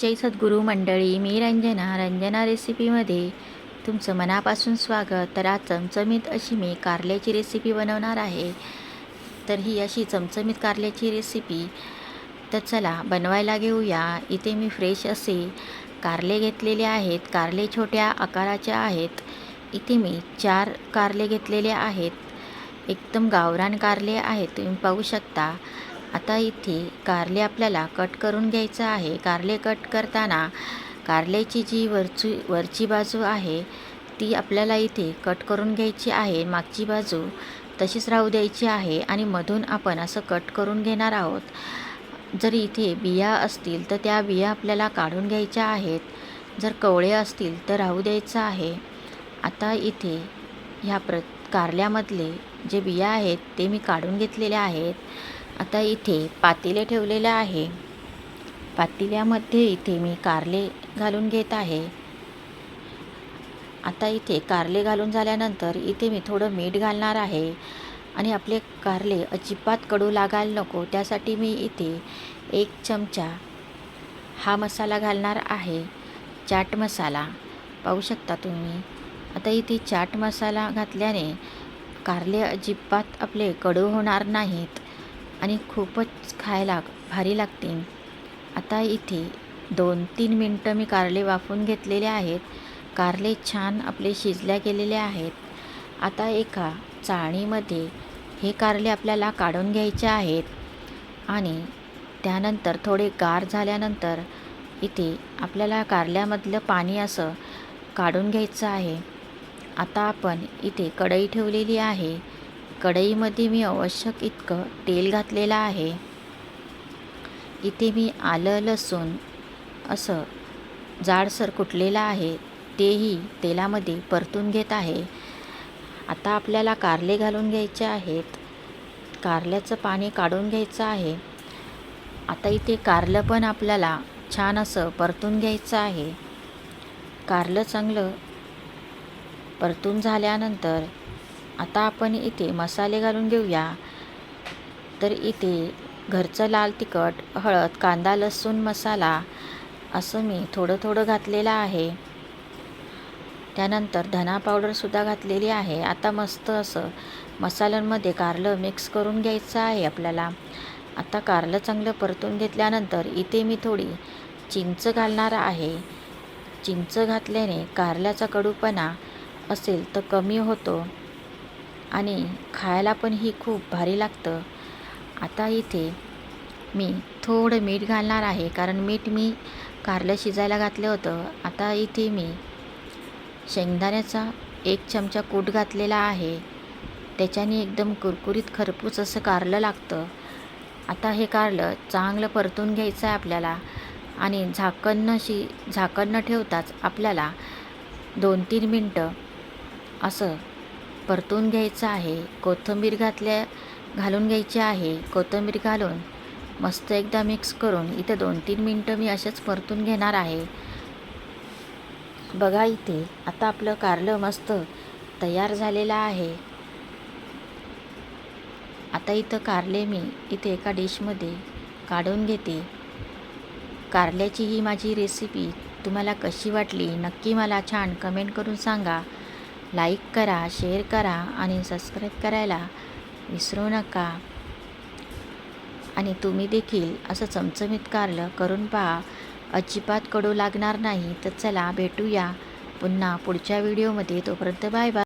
जय सद्गुरू मंडळी मी रंजना. रंजना रेसिपीमध्ये तुमचं मनापासून स्वागत. तर आज चमचमीत अशी मी कारल्याची रेसिपी बनवणार आहे. तर ही अशी चमचमीत कारल्याची रेसिपी. तर चला बनवायला घेऊया. इथे मी फ्रेश असे कारले घेतलेले आहेत. कारले छोट्या आकाराचे आहेत. इथे मी चार कारले घेतलेले आहेत. एकदम गावरान कारले आहेत. तुम्ही पाहू शकता. आता इथे कारले आपल्याला कट करून घ्यायचं आहे. कारले कट करताना कारल्याची जी वरची वरची बाजू आहे ती आपल्याला इथे कट करून घ्यायची आहे. मागची बाजू तशीच राहू द्यायची आहे आणि मधून आपण असं कट करून घेणार आहोत. जर इथे बिया असतील तर त्या बिया आपल्याला काढून घ्यायच्या आहेत. जर कवळे असतील तर राहू द्यायचं आहे. आता इथे ह्या प्र कारल्यामधले जे बिया आहेत ते मी काढून घेतलेले आहेत. आता इथे पातेले ठेवलेले आहे. पातेल्यामध्ये इथे मी कारले घालून घेत आहे. आता इथे कारले घालून झाल्यानंतर इथे मी थोडं मीठ घालणार आहे. आणि आपले कारले अजिबात कडू लागायला नको. त्यासाठी मी इथे एक चमचा हा मसाला घालणार आहे. चाट मसाला. पाहू शकता तुम्ही? आता इथे चाट मसाला घातल्याने कारले अजिबात आपले कडू होणार नाहीत. आणि खूपच खायला भारी लागतील आता इथे दोन तीन मिनटं मी कारले वाफून घेतलेले आहेत. कारले छान आपले शिजल्या गेलेले आहेत. आता एका चाळणीमध्ये हे कारले आपल्याला काढून घ्यायचे आहेत. आणि त्यानंतर थोडे गार झाल्यानंतर इथे आपल्याला कारल्यामधलं पाणी असं काढून घ्यायचं आहे. आता आपण इथे कढई ठेवलेली आहे. कढईमध्ये मी आवश्यक इतकं तेल घातलेलं आहे. इथे मी आलं लसूण असं जाडसर कुटलेलं आहे तेही तेलामध्ये परतून घेत आहे. आता आपल्याला कारले घालून घ्यायचे आहेत. कारल्याचं पाणी काढून घ्यायचं आहे. आता इथे कारलं पण आपल्याला छान असं परतून घ्यायचं आहे. कारलं चांगलं परतून झाल्यानंतर आता आपण इथे मसाले घालून घेऊया. तर इथे घरचं लाल तिखट हळद कांदा लसूण मसाला असं मी थोडं थोडं घातलेलं आहे. त्यानंतर धना पावडरसुद्धा घातलेली आहे. आता मस्त असं मसाल्यांमध्ये कारलं मिक्स करून घ्यायचं आहे आपल्याला. आता कारलं चांगलं परतून घेतल्यानंतर इथे मी थोडी चिंच घालणार आहे. चिंच घातल्याने कारल्याचा कडूपणा असेल तर कमी होतो. आणि खायला पण ही खूप भारी लागतं. आता इथे मी थोडं मीठ घालणार आहे कारण मीठ मी कारलं शिजायला घातलं होतं. आता इथे मी शेंगदाण्याचा एक चमचा कूट घातलेला आहे. त्याच्याने एकदम कुरकुरीत खरपूस असं कारलं लागतं. आता हे कारलं चांगलं परतून घ्यायचं आहे आपल्याला आणि झाकण न शि झाकण न ठेवताच आपल्याला दोन तीन मिनटं असं परतून घ्यायचं आहे. कोथिंबीर घातल्या घालून घ्यायची आहे. कोथिंबीर घालून मस्त एकदा मिक्स करून इथं दोन तीन मिनटं मी असेच परतून घेणार आहे. बघा इथे आता आपलं कारलं मस्त तयार झालेलं आहे. आता इथं कारले मी इथे एका डिशमध्ये काढून घेते. कारल्याची ही माझी रेसिपी तुम्हाला कशी वाटली नक्की मला छान कमेंट करून सांगा. लाईक करा शेअर करा आणि सबस्क्राईब करायला विसरू नका. आणि तुम्ही देखील असं चमचमीत कारलं करून पहा. अजिबात कडू लागणार नाही. तर चला भेटूया पुन्हा पुढच्या व्हिडिओमध्ये. तोपर्यंत बाय बाय.